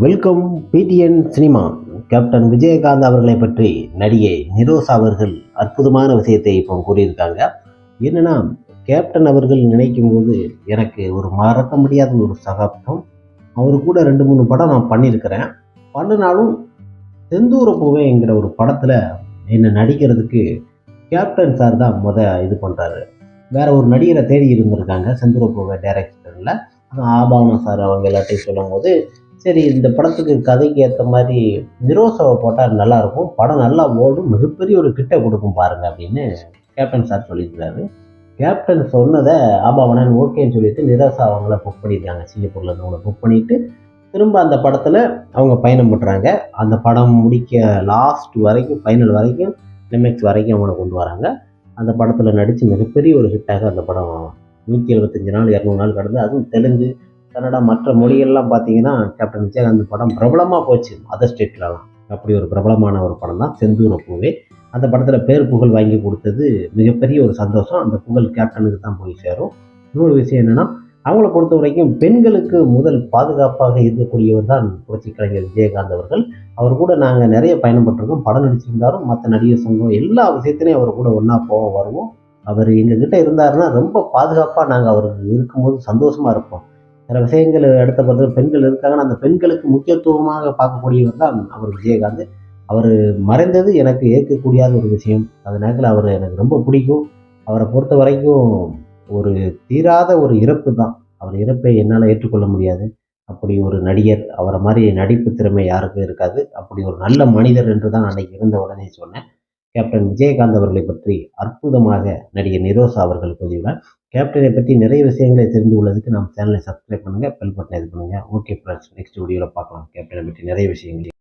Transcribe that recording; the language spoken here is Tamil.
Welcome PTN cinema captain Vijayakanth அவர்களை பற்றி நடிகை நிரோசா அவர்கள் அற்புதமான விஷயத்தை இப்போ கூறியிருக்காங்க. என்னென்னா கேப்டன் அவர்கள் நினைக்கும் போது எனக்கு ஒரு மறக்க முடியாத ஒரு சகாப்தம். அவர் கூட ரெண்டு மூணு படம் நான் பண்ணியிருக்கிறேன். பண்ணினாலும் செந்தூர பூவேங்கிற ஒரு படத்தில் என்னை நடிக்கிறதுக்கு கேப்டன் சார் தான் முத இது பண்ணுறாரு வேற ஒரு நடிகரை தேடி இருந்திருக்காங்க செந்தூர பூவை டைரக்டரில் ஆபாமா சார் அவங்க எல்லாத்தையும் சொல்லும்போது சரி இந்த படத்துக்கு கதைக்கு ஏற்ற மாதிரி நிரோசவை போட்டால் நல்லாயிருக்கும். படம் நல்லா ஓடும் மிகப்பெரிய ஒரு கிட்ட கொடுக்கும் பாருங்கள் அப்படின்னு கேப்டன் சார் சொல்லியிருக்காரு கேப்டன் சொன்னதை ஆபாவனன் ஓகேன்னு சொல்லிட்டு நிரோசா அவங்கள புக் பண்ணியிருக்காங்க. சிங்கப்பூரில் இருந்தவங்கள புக் பண்ணிவிட்டு திரும்ப அந்த படத்தில் அவங்க பயணம் பண்ணுறாங்க அந்த படம் முடிக்க லாஸ்ட் வரைக்கும் ஃபைனல் வரைக்கும் கிளைமேக்ஸ் வரைக்கும் அவங்கள கொண்டு வராங்க. அந்த படத்தில் நடித்து மிகப்பெரிய ஒரு ஹிட்டாக அந்த படம் நூற்றி எழுபத்தஞ்சு நாள் இரநூறு நாள் கடந்து அதுவும் தெலுங்கு கன்னடா மற்ற மொழிகள்லாம் பார்த்தீங்கன்னா கேப்டன் விஜயகாந்த் படம் பிரபலமாக போச்சு. அதர் ஸ்டேட்லலாம் அப்படி ஒரு பிரபலமான ஒரு படம் தான் செந்தூர பூவே. அந்த படத்தில் பேர் புகழ் வாங்கி கொடுத்தது மிகப்பெரிய ஒரு சந்தோஷம். அந்த புகழ் கேப்டனுக்கு தான் போய் சேரும். இன்னொரு விஷயம் என்னென்னா அவங்கள பொறுத்த வரைக்கும் பெண்களுக்கு முதல் பாதுகாப்பாக இருக்கக்கூடியவர் தான் புரட்சி கலைஞர் விஜயகாந்த் அவர்கள். அவர் கூட நாங்கள் நிறைய பயணப்பட்டிருக்கோம். படம் நடிச்சிருந்தாலும் மற்ற நடிகர் சங்கம் எல்லா விஷயத்துலையும் அவர் கூட ஒன்றா போக வருவோம். அவர் எங்ககிட்ட இருந்தாருன்னா ரொம்ப பாதுகாப்பாக நாங்கள் அவருக்கு இருக்கும்போது சந்தோஷமாக இருப்போம். சில விஷயங்கள் அடுத்த பார்த்து பெண்கள் இருக்காங்கன்னா அந்த பெண்களுக்கு முக்கியத்துவமாக பார்க்கக்கூடியவர் தான் அவர் விஜயகாந்த். அவர் மறைந்தது எனக்கு ஏற்கக்கூடியாத ஒரு விஷயம். அந்த நேரத்தில் அவர் எனக்கு ரொம்ப பிடிக்கும். அவரை பொறுத்த வரைக்கும் ஒரு தீராத ஒரு இறப்பு தான். அவர் இறப்பை என்னால் ஏற்றுக்கொள்ள முடியாது. அப்படி ஒரு நடிகர் அவரை மாதிரி நடிப்பு திறமை யாருக்கும் இருக்காது. அப்படி ஒரு நல்ல மனிதர் என்று தான் அன்னைக்கு இருந்த உடனே சொன்னேன். கேப்டன் விஜயகாந்த் அவர்களை பற்றி அற்புதமாக நடிகர் நிரோசா அவர்கள் பதிவுகள் கேப்டனை பற்றி நிறைய விஷயங்களை தெரிந்து கொள்வதற்கு நம்ம சேனலை சப்ஸ்கிரைப் பண்ணுங்கள் பெல் பட்டனை இது பண்ணுங்கள் ஓகே ஃப்ரெண்ட்ஸ் நெக்ஸ்ட் வீடியோவில் பார்க்கலாம். கேப்டனை பற்றி நிறைய விஷயங்கள்